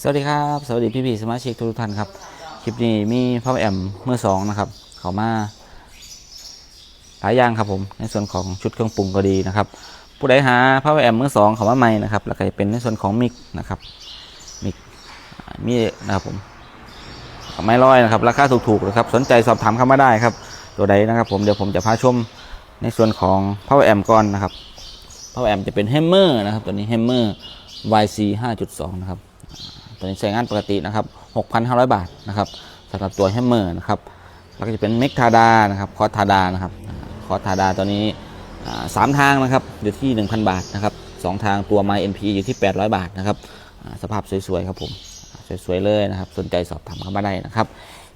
สวัสดีครับ สวัสดีพี่พี่สมาชิกทุกท่านครับ คลิปนี้มีพ่อแอมเมื่อสองนะครับ เขามาหลายอย่างครับผม ในส่วนของชุดเครื่องปรุงก็ดีนะครับ ผู้ใดหาพ่อแอมเมื่อสองเขามาใหม่นะครับ แล้วก็จะเป็นในส่วนของมิกนะครับ มิกมีนะครับผมไม้ลอยนะครับ ราคาถูกๆนะครับ สนใจสอบถามเข้ามาได้ครับ ตัวใดนะครับผมเดี๋ยวผมจะพาชมในส่วนของพ่อแอมก่อนนะครับพ่อแอมจะเป็นแฮมเมอร์นะครับ ตัวนี้แฮมเมอร์ YC 5.2 นะครับ ตัวนี้ใช้งานปกตินะครับ 6,500 บาทนะครับสำหรับตัวแฮมเมอร์นะครับแล้วก็จะเป็นเมกทาดานะครับคอทาดานะครับคอทาดาตัวนี้สามทางนะครับอยู่ที่ 1,000 บาทนะครับสองทางตัว My NP อยู่ที่ 800 บาทนะครับสภาพสวยๆครับผมสวยๆเลยนะครับ สนใจสอบถามเข้ามาได้นะครับ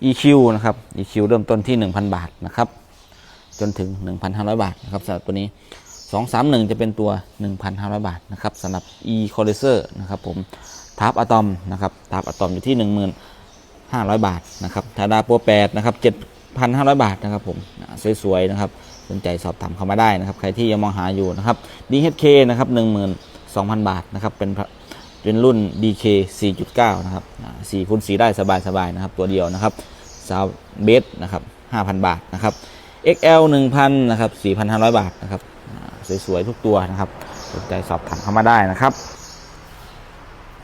EQ นะครับ EQ เริ่มต้นที่ 1,000 บาทนะครับจนถึง 1,500 บาทนะครับสำหรับตัวนี้ 231 จะเป็นตัว 1,500 บาทนะครับสำหรับ e c o l l i s e r นะครับผม ทับอะตอมนะครับทับอะตอมอยู่ที่ 1,500 บาทนะครับทาดาโปร8นะครับ7,500 บาทนะครับผมสวยๆนะครับสนใจสอบถามเข้ามาได้นะครับ ใครที่ยังมองหาอยู่นะครับ DHK นะครับ12,000 บาทนะครับเป็นเป็นรุ่น DK 4.9 นะครับ4คูณ4ได้สบายๆนะครับตัวเดียวนะครับซาวเบสนะครับ5,000 บาทนะครับ XL 1,000นะครับ4,500 บาทนะครับสวยๆทุกตัวนะครับสนใจสอบถามเข้ามาได้นะครับ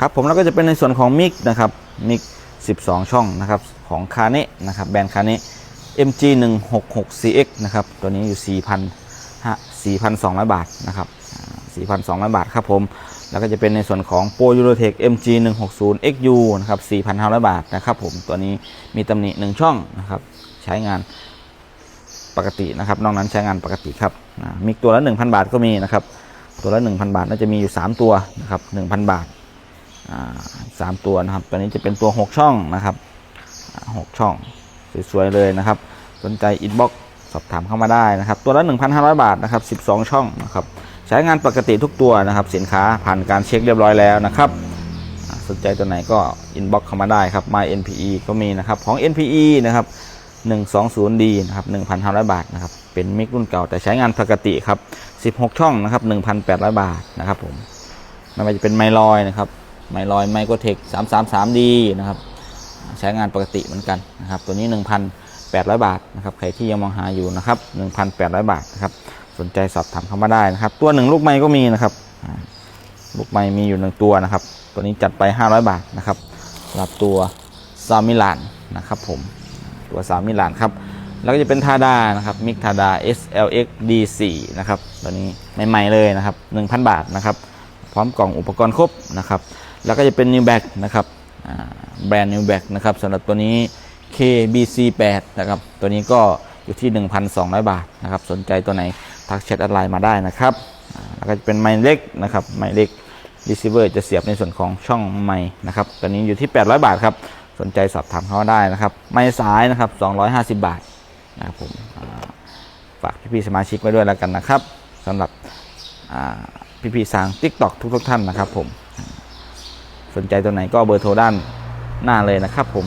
ครับผมแล้วก็จะเป็นในส่วนของมิกนะครับมิก12 ช่องนะครับของคาเนะนะครับแบรนด์คาเนะ MG 1 6 6 CX นะครับตัวนี้อยู่4,000 4,200 บาทนะครับอ่า4,200 บาทครับผมแล้วก็จะเป็นในส่วนของ Pro Eurotech MG 160 XU นะครับ4,500 บาทนะครับผมตัวนี้มีตำหนิ 1 ช่องนะครับใช้งานปกตินะครับนอกนั้นใช้งานปกติครับมิกตัวละ 1,000 บาทก็มีนะครับตัวละ 1,000 บาทน่าจะมีอยู่ 3 ตัวนะครับ1,000 บาทอ่า สามตัวนะครับ ตัวนี้จะเป็นตัว6ช่องนะครับหกช่องสวยๆเลยนะครับ สนใจอินบ็อกสอบถามเข้ามาได้นะครับ ตัวละ 1,500 บาทนะครับ 12 ช่องนะครับ ใช้งานปกติทุกตัวนะครับ สินค้าผ่านการเช็คเรียบร้อยแล้วนะครับ สนใจตัวไหนก็อินบ็อกเข้ามาได้ครับ My NPE ก็มีนะครับของ NPE นะครับ 120D นะครับ 1,500 บาทนะครับ เป็นมิกรุ่นเก่าแต่ใช้งานปกติครับ 16 ช่องนะครับ 1,800 บาทนะครับผมไม่ว่าจะเป็นไมลอยนะครับ ไมลอยไมโครเทค 333D นะครับใช้งานปกติเหมือนกันนะครับตัวนี้ 1,800 บาทนะครับใครที่ยังมองหาอยู่นะครับ1,800 บาทนะครับสนใจสอบถามเข้ามาได้นะครับ ตัวหนึ่งลูกไม้ก็มีนะครับลูกไม้มีอยู่หนึ่งตัวนะครับ ตัวนี้จัดไป 500 บาทนะครับสำหรับตัวซามิลานนะครับผมตัวสามมิลานครับแล้วก็จะเป็นทาดานะครับมิกทาดา SLX D4 นะครับตัวนี้ใหม่ๆเลยนะครับ 1,000 บาทนะครับ พร้อมกล่องอุปกรณ์ครบนะครับ แล้วก็จะเป็น New Back นะครับแบรนด์ New Back นะครับสำหรับตัวนี้ KBC8 นะครับ ตัวนี้ก็อยู่ที่ 1,200 บาทนะครับ สนใจตัวไหน ทักแชทออนไลน์มาได้นะครับ แล้วก็จะเป็นไมค์เล็กนะครับ ไมค์เล็ก receiver จะเสียบในส่วนของช่องไมค์นะครับ ตัวนี้อยู่ที่ 800 บาทครับ สนใจสอบถามเขาได้นะครับ ไม้สายนะครับ 250 บาทนะครับผมฝากพี่ๆสมาชิกไว้ด้วยแล้วกันนะครับสำหรับพี่ๆสาง TikTok ทุกๆท่านนะครับผม สนใจตัวไหนก็เบอร์โทรด้านหน้าเลยนะครับผม